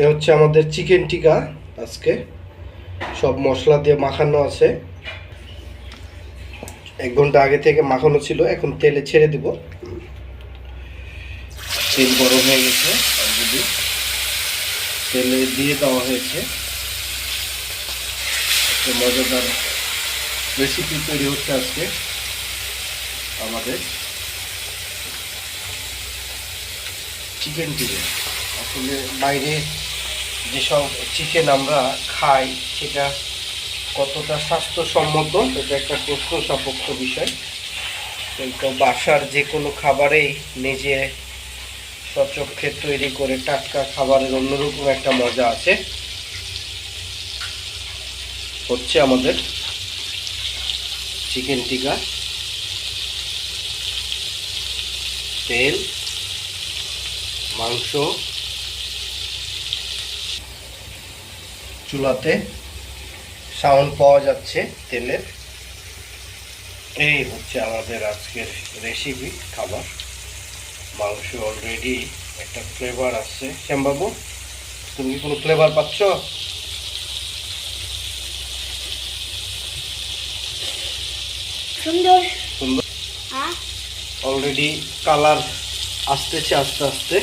এ হচ্ছে আমাদের চিকেন টিকা আজকে। সব মশলা দিয়ে মাখানো আছে। এক ঘণ্টা আগে থেকে মাখানো ছিল, এখন তেলে ছেড়ে দিব। তেল গরম হয়ে গেছে তেলে দিয়ে দেওয়া হয়েছে। মজাদার রেসিপি তৈরি হচ্ছে আজকে আমাদের। চিকেন টিকা। আসলে বাইরে যেসব চিকেন আমরা খাই, সেটা কতটা স্বাস্থ্যসম্মত এটা একটা প্রশ্ন সাপেক্ষ বিষয়। কিন্তু বাসার যে কোনো খাবারেই নিজে সচক্ষে তৈরি করে টাটকা খাবারের অন্যরকম একটা মজা আছে। হচ্ছে আমাদের চিকেন টিকা তেল, মাংস চুলাতে সাউন্ড পাওয়া যাচ্ছে তেলের। এই হচ্ছে আমাদের আজকের রেসিপি খাবার। মাংস অলরেডি একটা ফ্লেভার আসছে শ্যামবাবু তুমি কি কোনো ফ্লেভার পাচ্ছ? সুন্দর। সুন্দর। অলরেডি কালার আসতেছে আস্তে আস্তে।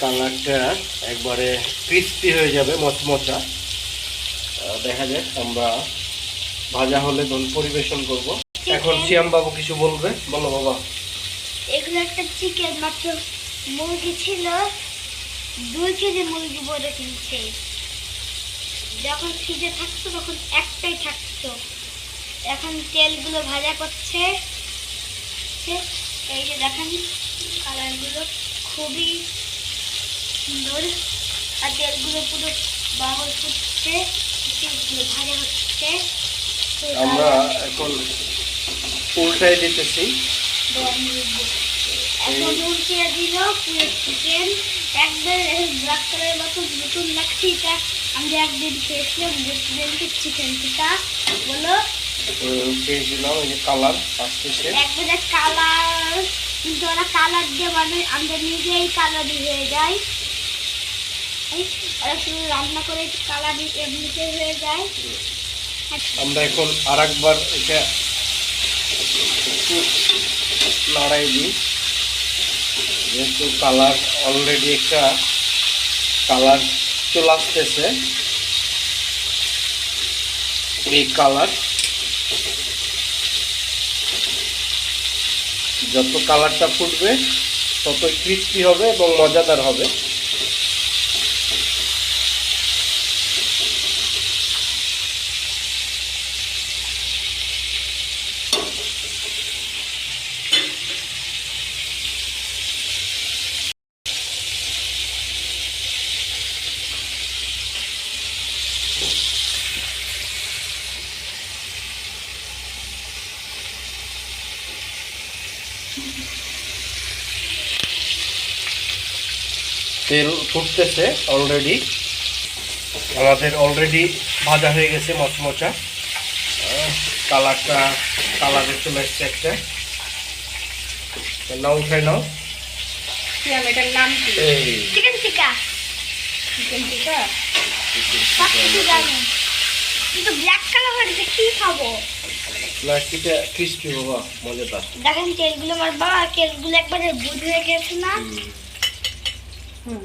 কালারটা একবারে ক্রিস্পি হয়ে যাবে মচমচা। দেখা যাক আমরা ভাজা হলে তখন পরিবেশন করব। এখন শ্যাম বাবু কিছু বলবে। বলো বাবা। এগুলো একটা চিকেন মাত্র মুরগি ছিল। দুই কেজি মুরগি বলে কিনছে। যখন ফ্রিজে থাকতো তখন একটাই থাকতো। এখন তেলগুলো ভাজা করছে। এই যে দেখেন কালারগুলো খুবই সুন্দর। আর তেলগুলো পুরো বাহর ফুটছে তেলগুলো ভাজা হচ্ছে। আমরা এখন উল্টাই দিতেছি। এখন উল্টে দিল পুরো চিকেন একবার ব্ল্যাক কালারের মতো নতুন লাগছে এটা। আমরা একদিন খেয়েছিলাম রেস্টুরেন্টে চিকেন টিকা। বলো। খেয়েছিলাম এই যে কালার আসতেছে একবারে কালার। কিন্তু ওরা কালার দিয়ে মানে আমরা নিজেই কালার হয়ে যাই ওরা শুধু রান্না করে কালার এমনিতে হয়ে যায়। আমরা এখন আর একবার এটা একটু দিই। যেহেতু কালার অলরেডি একটা কালার চলে আসতেছে। এই কালার। যত কালারটা ফুটবে, ততই ক্রিস্পি হবে এবং মজাদার হবে। তেল ফুটতেছে অলরেডি আমাদের অলরেডি ভাজা হয়ে গেছে মচমচা। কালারটা কালারে চলে এসছে একটা। নাও উঠাই নাও। এটার নাম কি? এই। চিকেন টিকা চিকেন টিকা সব কিছু জানি। কিন্তু ব্ল্যাক কালার হয়ে গেছে কি খাব? প্লাস্টিকটা ক্রিস্পি বাবা মজাদার দেখেন তেলগুলো আমার বাবা তেলগুলো একবারে বুঝে হয়ে গেছে না হুম।